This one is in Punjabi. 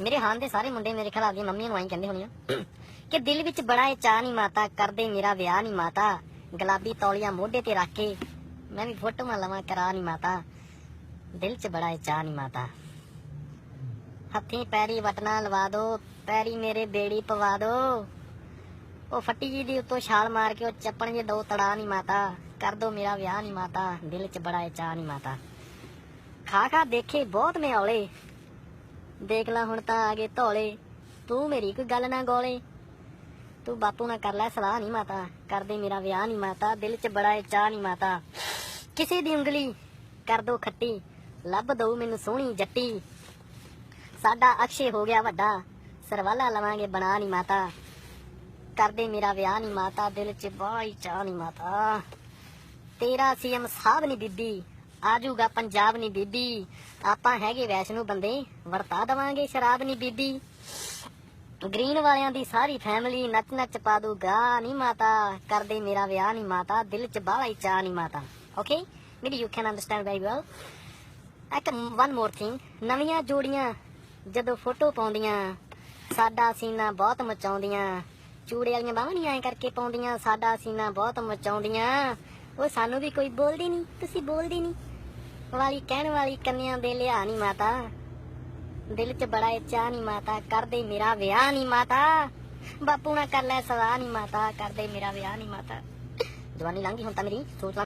ਮੇਰੇ ਹਾਨ ਦੇ ਸਾਰੇ ਮੁੰਡੇ ਮੇਰੇ ਖਿਆਲ ਆਪਦੀ ਮੰਮੀ ਨੂੰ ਆਈ ਕਹਿੰਦੇ ਹੋਣੀਆਂ ਕਿ ਦਿਲ ਵਿੱਚ ਬੜਾ ਏ ਚਾਹ ਨਹੀਂ ਮਾਤਾ, ਕਰਦੇ ਮੇਰਾ ਵਿਆਹ ਨਹੀਂ ਮਾਤਾ, ਗੁਲਾਬੀ ਤੌਲੀਆ ਮੋਢੇ ਤੇ ਰੱਖ ਕੇ ਮੈਂ ਵੀ ਫੋਟੋਆਂ ਲਵਾਂ, ਕਰਾ ਨਹੀਂ ਮਾਤਾ। ਦਿਲ 'ਚ ਬੜਾ ਏ ਚਾਹ ਨਹੀਂ ਮਾਤਾ। ਹੱਥੀਂ ਪੈਰੀ ਵਟਣਾ ਲਵਾ ਦੋ, ਪੈਰੀ ਮੇਰੇ ਬੇੜੀ ਪਵਾ ਦੋ। ਉਹ ਫੱਟੀ ਜੀ ਦੀ ਉੱਤੋਂ ਛਾਲ ਮਾਰ ਕੇ ਉਹ ਚੱਪਣ ਜੇ ਦੋ ਤੜਾ ਨਹੀਂ ਮਾਤਾ। ਕਰ ਦੋ ਮੇਰਾ ਵਿਆਹ ਨਹੀਂ ਮਾਤਾ। ਦਿਲ 'ਚ ਬੜਾ ਇਹ ਚਾਹ ਨਹੀਂ ਮਾਤਾ। ਖਾ ਖਾ ਦੇਖੇ ਬਹੁਤ ਮੈਂ ਔਲੇ। ਦੇਖ ਲੈ ਹੁਣ ਤਾਂ ਆ ਗਏ ਧੌਲੇ। ਤੂੰ ਮੇਰੀ ਕੋਈ ਗੱਲ ਨਾ ਗੋਲੇ। ਤੂੰ ਬਾਪੂ ਨਾਲ ਕਰ ਲੈ ਸਲਾਹ ਨਹੀਂ ਮਾਤਾ। ਕਰਦੇ ਮੇਰਾ ਵਿਆਹ ਨਹੀਂ ਮਾਤਾ। ਦਿਲ 'ਚ ਬੜਾ ਏ ਚਾਹ ਨਹੀਂ ਮਾਤਾ। ਕਿਸੇ ਦੀ ਉਂਗਲੀ ਕਰ ਦੋ ਖੱਟੀ। ਲੱਭ ਦਊ ਮੈਨੂੰ ਸੋਹਣੀ ਜੱਟੀ। ਸਾਡਾ ਅਕਸ਼ੇ ਹੋ ਗਿਆ ਵੱਡਾ। ਸਰਵਾਲਾ ਲਵਾਂਗੇ ਬਣਾ ਨਹੀਂ ਮਾਤਾ। ਕਰਦੇ ਮੇਰਾ ਵਿਆਹ ਨਹੀਂ ਮਾਤਾ। ਦਿਲ 'ਚ ਬਾਈ ਚਾਹ ਨਹੀਂ ਮਾਤਾ। ਤੇਰਾ ਸੀਐਮ ਸਾਹਿਬ ਨਹੀਂ ਬੀਬੀ। ਆਜੂਗਾ ਪੰਜਾਬ ਨਹੀਂ ਬੀਬੀ। ਆਪਾਂ ਹੈਗੇ ਵੈਸ਼ਨੂ ਬੰਦੇ, ਵਰਤਾ ਦਵਾਂਗੇ ਸ਼ਰਾਬ ਨਹੀਂ ਬੀਬੀ। ਗ੍ਰੀਨ ਵਾਲਿਆਂ ਦੀ ਸਾਰੀ ਫੈਮਿਲੀ ਨੱਚ ਨੱਚ ਪਾ ਦੂਗਾ ਨਹੀਂ ਮਾਤਾ, ਕਰਦੇ ਮੇਰਾ ਵਿਆਹ ਨਹੀਂ ਮਾਤਾ, ਦਿਲ 'ਚ ਬਾਹਲਾ ਹੀ ਚਾਹ ਨਹੀਂ ਮਾਤਾ। ਓਕੇ ਮੇਰੀ you can understand very well ਇੱਕ ਵਨ ਮੋਰ ਥਿੰਗ ਨਵੀਆਂ ਜੋੜੀਆਂ ਜਦੋਂ ਫੋਟੋ ਪਾਉਂਦੀਆਂ, ਸਾਡਾ ਸੀਨਾ ਬਹੁਤ ਮਚਾਉਂਦੀਆਂ। ਚੂੜੇ ਵਾਲੀਆਂ ਬਾਹਾਂ ਨਹੀਂ ਐਂ ਕਰਕੇ ਪਾਉਂਦੀਆਂ, ਸਾਡਾ ਸੀਨਾ ਬਹੁਤ ਮਚਾਉਂਦੀਆਂ। ਉਹ ਸਾਨੂੰ ਵੀ ਕੋਈ ਬੋਲਦੀ ਨਹੀਂ ਤੁਸੀਂ ਬੋਲਦੀ ਨਹੀਂ ਵਾਲੀ ਕਹਿਣ ਵਾਲੀ ਕੰਨਿਆਂ ਦੇ ਲਿਆ ਨਹੀਂ ਮਾਤਾ। ਦਿਲ 'ਚ ਬੜਾ ਏ ਚਾਹ ਨਹੀਂ ਮਾਤਾ, ਕਰਦੇ ਮੇਰਾ ਵਿਆਹ ਨਹੀਂ ਮਾਤਾ। ਬਾਪੂ ਨਾਲ ਕਰ ਲੈ ਸਲਾਹ ਨਹੀਂ ਮਾਤਾ, ਕਰਦੇ ਮੇਰਾ ਵਿਆਹ ਨਹੀਂ ਮਾਤਾ। ਜਵਾਨੀ ਲੰਘੀ ਹੁਣ ਤਾਂ ਮੇਰੀ, ਸੋਚ